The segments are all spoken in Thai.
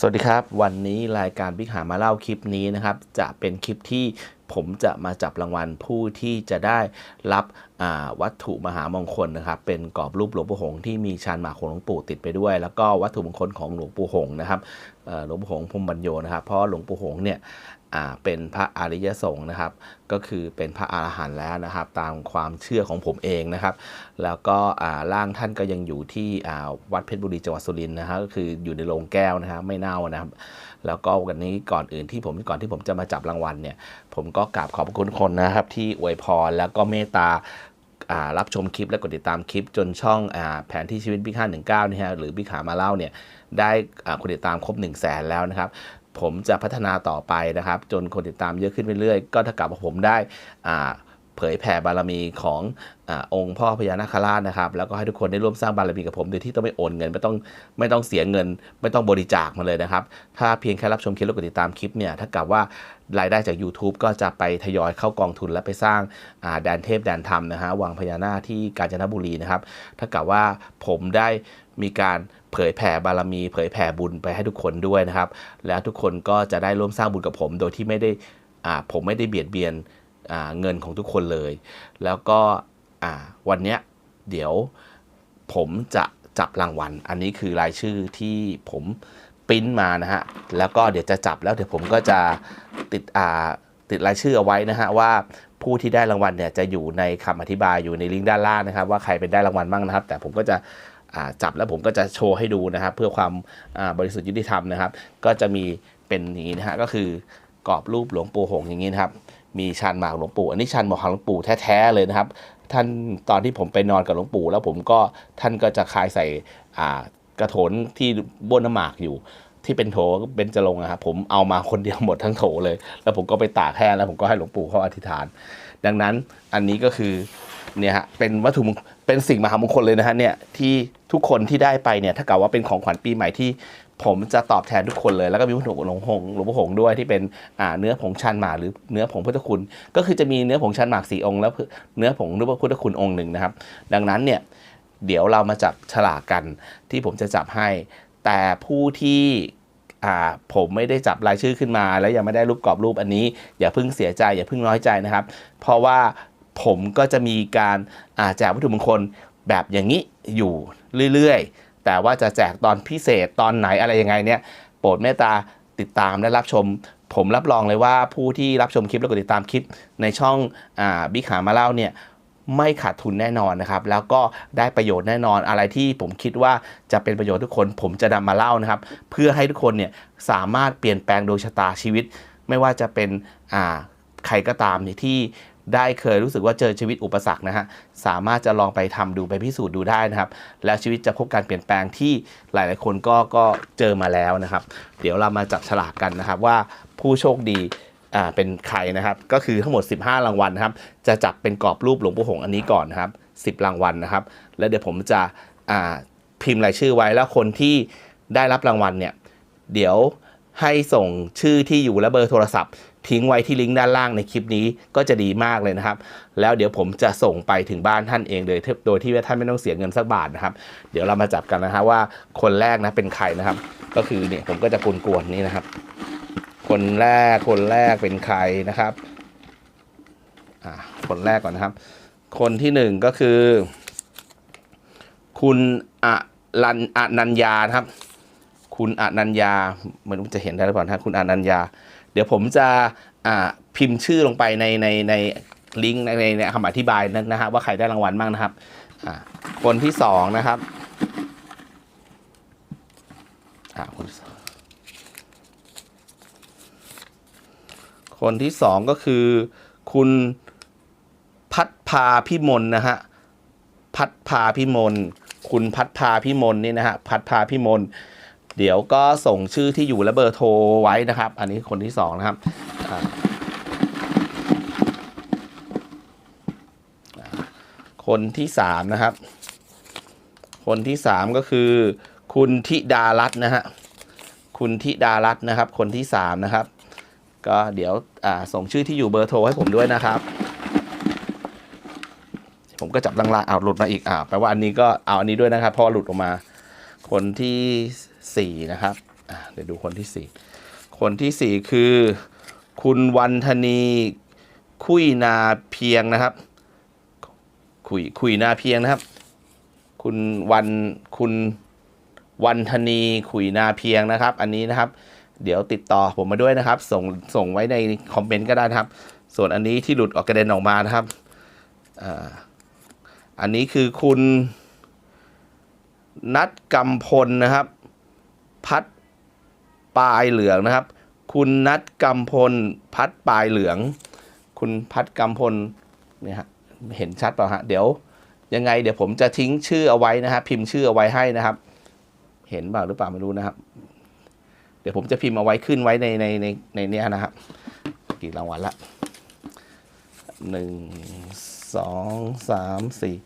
สวัสดีครับ วันนี้รายการบิ๊กหามาเล่าคลิปนี้นะครับ จะเป็นคลิปที่ ผมจะมาจับรางวัลผู้ที่จะได้รับวัตถุมหามงคลนะครับ เป็นกรอบรูปหลวงปู่หงส์ที่มีชานหมากของหลวงปู่ติดไปด้วย แล้วก็วัตถุมงคลของหลวงปู่หงส์นะครับหลวงปู่หงส์พรหมบรรโยนะครับ เพราะหลวงปู่หงส์เนี่ยเป็นพระอริยสงฆ์นะครับ ก็คือเป็นพระอรหันต์แล้วนะครับ ตามความเชื่อของผมเองนะครับ แล้วก็ร่างท่านก็ยังอยู่ที่วัดเพชรบุรีจังหวัดสุรินทร์นะฮะก็คืออยู่ในโรงแก้วนะครับไม่เน่านะครับ แล้วก็วันนี้ก่อนอื่นที่ผมก่อนที่ผมจะมาจับรางวัลเนี่ย ผมก็กราบขอบพระคุณทุกคนนะครับ ที่อวยพรแล้วก็เมตตารับชมคลิปและกดติดตามคลิปจนช่องอแผนที่ชีวิตบิ๊กห้าหนึ่งเก้านี่ฮะหรือบิ๊กหามาเล่าเนี่ยได้คนติดตามครบ1นึ่งแสนแล้วนะครับ ผมจะพัฒนาต่อไปนะครับ จนคนติดตามเยอะขึ้นเรื่อยๆ ก็เท่ากับว่าผมได้อ่า เผยแผ่บารมีของอองค์พ่อพญานาคราชนะครับ แล้วก็ให้ทุกคนได้ร่วมสร้างบารมีกับผมโดยที่ต้องไม่โอนเงินไม่ต้องไม่ต้องเสียเงิน ไม่ต้องบริจาคมาเลยนะครับ ถ้าเพียงแค่รับชมคลิปและกดติดตามคลิปเนี่ยถ้ากับว่ารายได้จาก YouTube ก็จะไปทยอยเข้ากองทุนและไปสร้างอ่าแดนเทพแดนธรรมนะฮะวังพญานาคที่กาญจนบุรีนะครับ ถ้ากับว่าผมได้มีการเผยแผ่บารมี เผยแผ่บุญไปให้ทุกคนด้วยนะครับ แล้วทุกคนก็จะได้ร่วมสร้างบุญกับผม โดยที่ไม่ได้อ่าผมไม่ได้เบียดเบียน เงินของทุกคนเลย แล้วก็วันนี้เดี๋ยวผมจะจับรางวัล อันนี้คือรายชื่อที่ผมปริ้นมานะฮะ แล้วก็เดี๋ยวจะจับแล้วเดี๋ยวผมก็จะติดอ่าติดรายชื่อเอาไว้นะฮะว่าผู้ที่ได้รางวัลเนี่ยจะอยู่ในคำอธิบายอยู่ในลิงก์ด้านล่างนะครับ ว่าใครเป็นได้รางวัลบ้างนะครับ แต่ผมก็จะจับแล้วผมก็จะโชว์ให้ดูนะครับ เพื่อความบริสุทธิ์ยุติธรรมนะครับ ก็จะมีเป็นนี้นะฮะก็คือกรอบรูปหลวงปู่หงอย่างนี้นะครับ มีชานหมากหลวงปู่ อันนี้ชานหมากของหลวงปู่แท้ๆเลยนะครับ ท่านตอนที่ผมไปนอนกับหลวงปู่ แล้วผมก็ท่านก็จะคายใส่อ่ากระโถนที่บ้วนน้ำหมากอยู่ ที่เป็นโถเป็นจรงนะครับผมเอามาคนเดียวหมดทั้งโถเลย แล้วผมก็ไปตากแห้งแล้วผมก็ให้หลวงปู่เขาอธิษฐาน ดังนั้นอันนี้ก็คือเนี่ยฮะเป็นวัตถุมง เป็นสิ่งมหามงคลเลยนะฮะเนี่ยที่ทุกคนที่ได้ไปเนี่ยถ้าเกิดว่าเป็นของขวัญปีใหม่ที่ผมจะตอบแทนทุกคนเลย แล้วก็มีวัตถุหลวงหงหลวงพ่อหงด้วยที่เป็นอ่าเนื้อผงชันหมากหรือเนื้อผงพุทธคุณ ก็คือจะมีเนื้อผงชันหมากสี่องค์ แล้วเนื้อผงรูปพุทธคุณองค์หนึ่งนะครับ ดังนั้นเนี่ยเดี๋ยวเรามาจับฉลากกันที่ผมจะจับให้ แต่ผู้ที่ผมไม่ได้จับรายชื่อขึ้นมา แล้วยังไม่ได้รูปกรอบรูปอันนี้ อย่าเพิ่งเสียใจอย่าเพิ่งน้อยใจนะครับ เพราะว่า ผมก็จะมีการอาแจกวัตถุมงคลแบบอย่างนี้อยู่เรื่อยๆ แต่ว่าจะแจกตอนพิเศษตอนไหนอะไรยังไงเนี่ยโปรดเมตตาติดตามและรับชม ผมรับรองเลยว่าผู้ที่รับชมคลิปแล้วก็ติดตามคลิปในช่องอบิ๊กหามาเล่าเนี่ยไม่ขาดทุนแน่นอนนะครับ แล้วก็ได้ประโยชน์แน่นอนอะไรที่ผมคิดว่าจะเป็นประโยชน์ทุกคน ผมจะนำมาเล่านะครับ เพื่อให้ทุกคนเนี่ยสามารถเปลี่ยนแปลงดวงชะตาชีวิต ไม่ว่าจะเป็นใครก็ตามที่ ได้เคยรู้สึกว่าเจอชีวิตอุปสรรคนะฮะ สามารถจะลองไปทำดูไปพิสูจน์ดูได้นะครับ แล้วชีวิตจะพบการเปลี่ยนแปลงที่หลาย ๆ คนก็ก็เจอมาแล้วนะครับ เดี๋ยวเรามาจับฉลากกันนะครับว่าผู้โชคดีอ่าเป็นใครนะครับ ก็คือทั้งหมด 15 รางวัลนะครับ จะจับเป็นกรอบรูปหลวงปู่หงส์อันนี้ก่อนนะครับ 10 รางวัลนะครับ แล้วเดี๋ยวผมจะอ่าพิมพ์รายชื่อไว้แล้วคนที่ได้รับรางวัลเนี่ย เดี๋ยวให้ส่งชื่อที่อยู่และเบอร์โทรศัพท์ ทิ้งไว้ที่ลิงก์ด้านล่างในคลิปนี้ก็จะดีมากเลยนะครับ แล้วเดี๋ยวผมจะส่งไปถึงบ้านท่านเองเลยโดยที่ท่านไม่ต้องเสียเงินสักบาทนะครับ เดี๋ยวเรามาจับกันนะฮะว่าคนแรกนะเป็นใครนะครับ ก็คือเนี่ยผมก็จะกวนๆนี่นะครับ คนแรกคนแรกเป็นใครนะครับอ่าคนแรกก่อนนะครับ คนที่หนึ่งก็คือ คุณอรันอนัญญาครับ คุณอนัญญาไมันจะเห็นได้หรือเปล่านะคุณอนัญญา เดี๋ยวผมจะพิมพ์ชื่อลงไปในในในลิงก์ในในคำอธิบายนะฮะว่าใครได้รางวัลบ้างนะครับคนที่สองนะครับคนที่สองคนที่สองก็คือ คุณพัดพาพิมลนะฮะพัดพาพิมลคุณพัดพาพิมลนี่นะฮะพัดพาพิมล เดี๋ยวก็ส่งชื่อที่อยู่และเบอร์โทรไว้นะครับ อันนี้คนที่สองนะครับคนที่สามนะครับ คนที่สามก็คือ คุณธิดารัตน์นะฮะคุณธิดารัตน์นะครับ คนที่สามนะครับ ก็เดี๋ยวส่งชื่อที่อยู่เบอร์โทรให้ผมด้วยนะครับผมก็จับล่างๆเอาหลุดมาอีกอ่าแปลว่าอันนี้ก็เอาอันนี้ด้วยนะครับพราะว่าหลุดออกมา คนที่ สี่นะครับเดี๋ยวดูคนที่สี่คนที่สี่คือ คุณวันธนีคุยนาเพียงนะครับ คุยคุยนาเพียงนะครับ คุณวันคุณวันธนีขุยนาเพียงนะครับ อันนี้นะครับ เดี๋ยวติดต่อผมมาด้วยนะครับ ส่งส่งไว้ในคอมเมนต์ก็ได้นะครับ ส่วนอันนี้ที่หลุดออกกระเด็นออกมานะครับอันนี้คือคุณนัดกำพลนะครับ พัดปลายเหลืองนะครับ คุณนัดกำพลพัดปลายเหลือง คุณพัดกำพลเนี่ยฮะเห็นชัดเปล่าฮะเดี๋ยวยังไง เดี๋ยวผมจะทิ้งชื่อเอาไว้นะครับ พิมพ์ชื่อเอาไว้ให้นะครับ เห็นเปล่าหรือเปล่าไม่รู้นะครับ เดี๋ยวผมจะพิมพ์เอาไว้ขึ้นไว้ในในในในเนี้ยนะครับ กี่รางวัลละหนึ่งสองสามสี่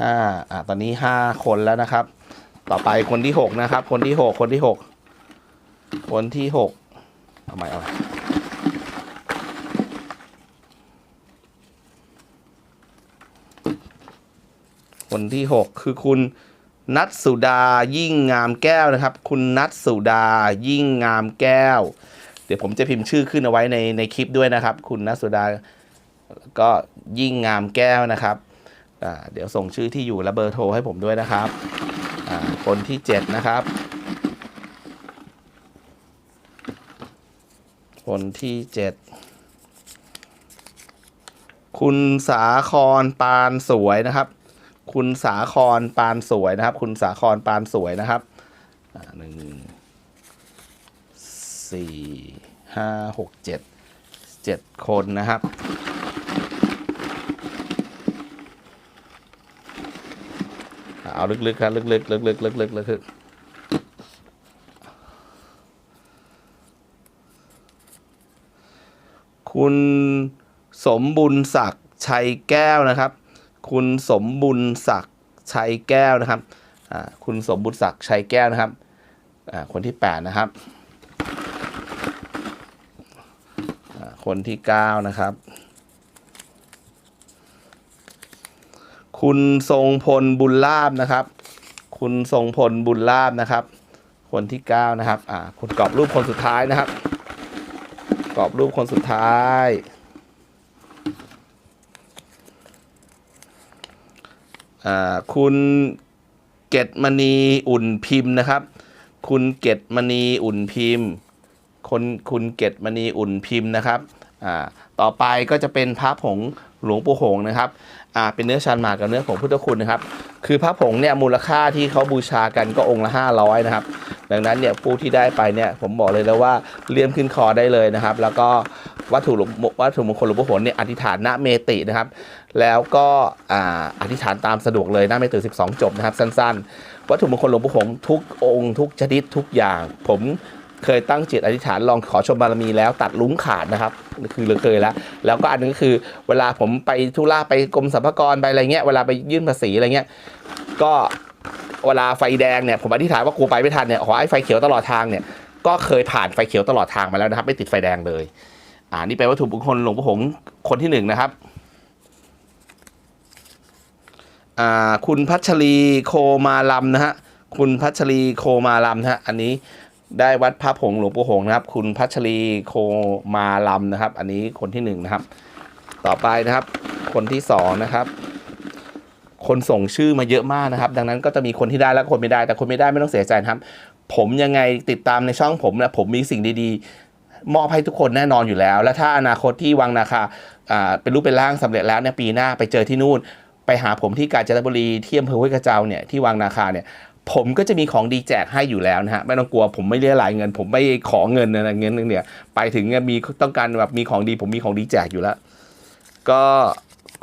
ห้าอะตอนนี้ห้าคนแล้วนะครับ ต่อไปคนที่หกนะครับ คนที่หกคนที่หกคนที่หกเอาใหม่เอาใหม่คนที่หกคือคุณนัทสุดายิ่งงามแก้วนะครับ คุณนัทสุดายิ่งงามแก้ว เดี๋ยวผมจะพิมพ์ชื่อขึ้นเอาไว้ในในคลิปด้วยนะครับ คุณนัทสุดาก็ยิ่งงามแก้วนะครับเดี๋ยวส่งชื่อที่อยู่และเบอร์โทรให้ผมด้วยนะครับ คนที่เจ็ดนะครับ คนที่เจ็ดคุณสาครปานสวยนะครับ คุณสาครปานสวยนะครับ คุณสาครปานสวยนะครับหนึ่งสี่ห้าหกเจ็ดเจ็ดคนนะครับ เอาลึกๆครับลึกๆลึกๆลึกๆลึกๆลึกๆคุณสมบุญศักดิ์ชัยแก้วนะครับ คุณสมบุญศักดิ์ชัยแก้วนะครับคุณสมบุญศักดิ์ชัยแก้วนะครับคนที่แปดนะครับคนที่เก้านะครับ คุณทรงพลบุญลาบนะครับ คุณทรงพลบุญลาบนะครับ คนที่เก้านะครับ อ่า คุณกรอบรูปคนสุดท้ายนะครับ กรอบรูปคนสุดท้าย อ่า คุณเกตมณีอุ่นพิมพ์นะครับ คุณเกตมณีอุ่นพิมพ์ คนคุณเกตมณีอุ่นพิมพ์นะครับ อ่า ต่อไปก็จะเป็นพระผงหลวงปู่หงนะครับอ่าเป็นเนื้อชันหมากกับเนื้อผงพุทธคุณนะครับ คือพระผงเนี่ยมูลค่าที่เขาบูชากันก็องค์ละ 500 นะครับ ดังนั้นเนี่ยผู้ที่ได้ไปเนี่ยผมบอกเลยแล้วว่าเลี่ยมขึ้นคอได้เลยนะครับ แล้วก็วัตถุหลวงวัตถุมงคลหลวงปู่หงเนี่ยอธิษฐานณเมตินะครับ แล้วก็อ่าอธิษฐานตามสะดวกเลยณเมติ 12 จบนะครับ สั้น ๆ วัตถุมงคลหลวงปู่หงทุกองค์ทุกชนิดทุกอย่างผม เคยตั้งจิตอธิษฐานลองขอชมบารมีแล้วตัดลุ้งขาดนะครับ คือเคยแล้ว แล้วก็อันนึงก็คือ เวลาผมไปธุระไปกรมสรรพากรไปอะไรเงี้ยเวลาไปยื่นภาษีอะไรเงี้ยก็เวลาไฟแดงเนี่ยผมอธิษฐานว่ากูไปไม่ทันเนี่ยขอให้ไฟเขียวตลอดทางเนี่ยก็เคยผ่านไฟเขียวตลอดทางมาแล้วนะครับ ไม่ติดไฟแดงเลย อ่านี่เป็นวัตถุมงคลหลวงปู่หงคนที่หนึ่งนะครับอ่าคุณพัชรีโคมาลำนะฮะคุณพัชรีโคมาลำนะฮะอันนี้ ได้วัดพระผงหลวงปู่หงนะครับ คุณพัชรีโคมาลำนะครับ อันนี้คนที่หนึ่งนะครับ ต่อไปนะครับ คนที่สองนะครับ คนส่งชื่อมาเยอะมากนะครับ ดังนั้นก็จะมีคนที่ได้และคนไม่ได้ แต่คนไม่ได้ไม่ต้องเสียใจนะครับ ผมยังไงติดตามในช่องผมนะผมมีสิ่งดีๆ มอบให้ทุกคนแน่นอนอยู่แล้ว และถ้าอนาคตที่วังนาคาเป็นรูปเป็นร่างสำเร็จแล้วเนี่ยปีหน้าไปเจอที่นู่น ไปหาผมที่กาญจนบุรีที่อำเภอห้วยกระเจ้าเนี่ยที่วังนาคาเนี่ย ผมก็จะมีของดีแจกให้อยู่แล้วนะฮะไม่ต้องกลัวผมไม่เรียรายเงิน ผมไม่ขอเงินนะเงินนึงเนี่ยไปถึงมีต้องการแบบมีของดี ผมมีของดีแจกอยู่แล้ว ก็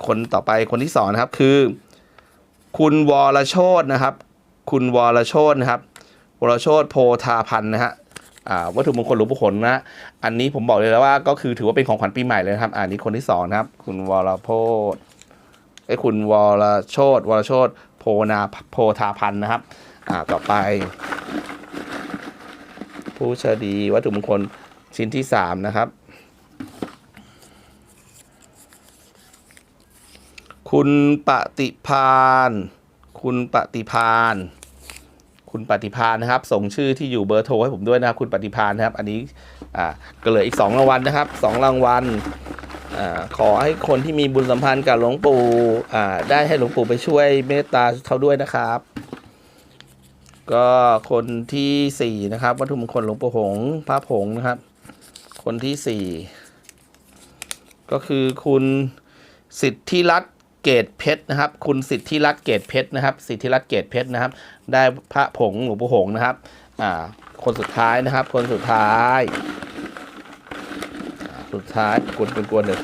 คนต่อไปคนที่สองนะครับคือ คุณวรโชตนะครับ คุณวรโชตนะครับวรโชตโพธาพันธ์นะฮะวัตถุมงคลหลวงปู่หนนะอันนี้ผมบอกเลยแล้วว่าก็คือถือว่าเป็นของขวัญปีใหม่เลยครับ อันนี้คนที่สองนะครับ คุณวรโพธไอ้คุณวรโชตวรโชตโพนาโพธาพันธ์นะครับ อ่าต่อไป ผู้ชดีวัตถุมงคลชิ้นที่สามนะครับ คุณปฏิพานคุณปฏิพานคุณปฏิพานนะครับ ส่งชื่อที่อยู่เบอร์โทรให้ผมด้วยนะครับ คุณปฏิพานนะครับ อันนี้อ่าก็เหลืออีก 2 รางวัลนะครับสองรางวัลอ่าขอให้คนที่มีบุญสัมพันธ์กับหลวงปู่อ่าได้ให้หลวงปู่ไปช่วยเมตตาเขาด้วยนะครับ ก็คนที่สี่นะครับ วัตถุมงคลหลวงปู่หงพระผงนะครับ คนที่สี่ก็คือคุณสิทธิรัตน์เกตเพชรนะครับ คุณสิทธิรัตน์เกตเพชรนะครับ สิทธิรัตน์เกตเพชรนะครับ ได้พระผงหลวงปู่หงนะครับอ่าคนสุดท้ายนะครับ คนสุดท้าย สุดท้ายกวนกวนๆเลย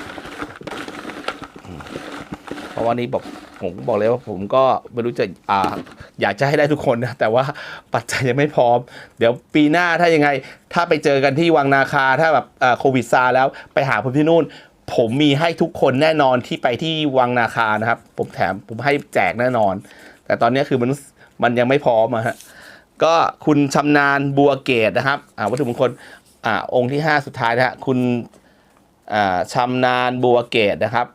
เพราะว่านี้บอกผมบอกเลยว่าผมก็ไม่รู้จะอ่า อยากจะให้ได้ทุกคนนะแต่ว่าปัจจัยยังไม่พร้อม เดี๋ยวปีหน้าถ้ายังไง ถ้าไปเจอกันที่วังนาคาถ้าแบบโควิดซาแล้วไปหาผมที่นู่น ผมมีให้ทุกคนแน่นอนที่ไปที่วังนาคานะครับ ผมแถมผมให้แจกแน่นอน แต่ตอนนี้คือมันมันยังไม่พร้อมอะฮะก็คุณชำนาญบัวเกตนะครับวัตถุมงคลอองค์ที่ 5 สุดท้ายนะฮะคุณชำนาญบัวเกตนะครับ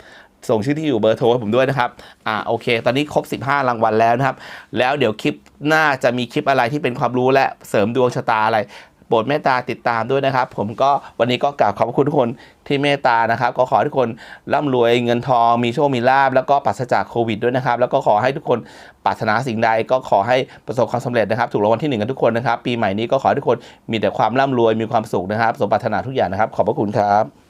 ส่งชื่อที่อยู่เบอร์โทรให้ผมด้วยนะครับ อ่าโอเค ตอนนี้ครบ 15 รางวัลแล้วนะครับ แล้วเดี๋ยวคลิปหน้าจะมีคลิปอะไรที่เป็นความรู้และเสริมดวงชะตาอะไรโปรดเมตตาติดตามด้วยนะครับ ผมก็วันนี้ก็กราบขอบคุณทุกคนที่เมตตานะครับ ก็ขอทุกคนร่ำรวยเงินทองมีโชคมีลาบแล้วก็ปราศจากโควิดด้วยนะครับ แล้วก็ขอให้ทุกคนปรารถนาสิ่งใด ก็ขอให้ประสบความสำเร็จนะครับ ถูกรางวัลที่หนึ่งกันทุกคนนะครับ ปีใหม่นี้ก็ขอให้ทุกคนมีแต่ความร่ำรวยมีความสุขนะครับ สมปรารถนาทุกอย่างนะครับ ขอบพระคุณครับ